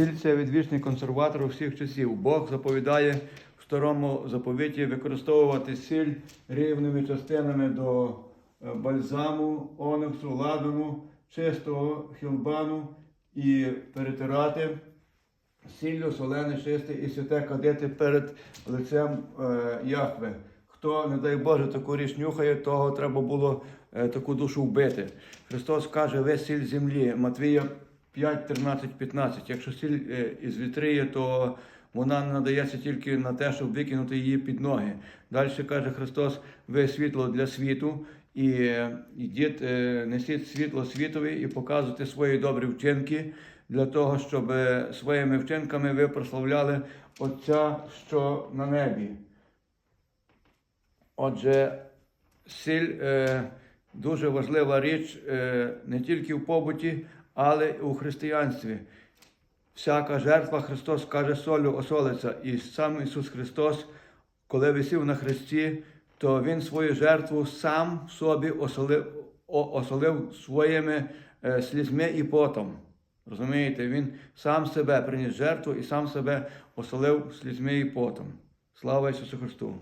Сіль це відвічний консерватор усіх часів. Бог заповідає в старому заповіті використовувати сіль рівними частинами до е, бальзаму, ониксу, ладану, чистого хілбану і перетирати сіллю, солене, чисте і святе кадити перед лицем е, Яхве. Хто, не дай Боже, таку річ нюхає, того треба було е, таку душу вбити. Христос каже, ви сіль землі. Матвія 5, 13, 15. Якщо сіль е, із вітриє, то вона надається тільки на те, щоб викинути її під ноги. Далі каже Христос, ви світло для світу, і йдіть, е, несіть світло світові і показуйте свої добрі вчинки для того, щоб е, своїми вчинками ви прославляли Отця, що на небі. Отже, сіль дуже важлива річ не тільки в побуті, але у християнстві. Всяка жертва Христос каже солю осолиться. І сам Ісус Христос, коли висів на хресті, то Він свою жертву сам собі осолив, осолив своїми е, слізьми і потом. Розумієте, Він сам себе приніс жертву і сам себе осолив слізьми і потом. Слава Ісусу Христу!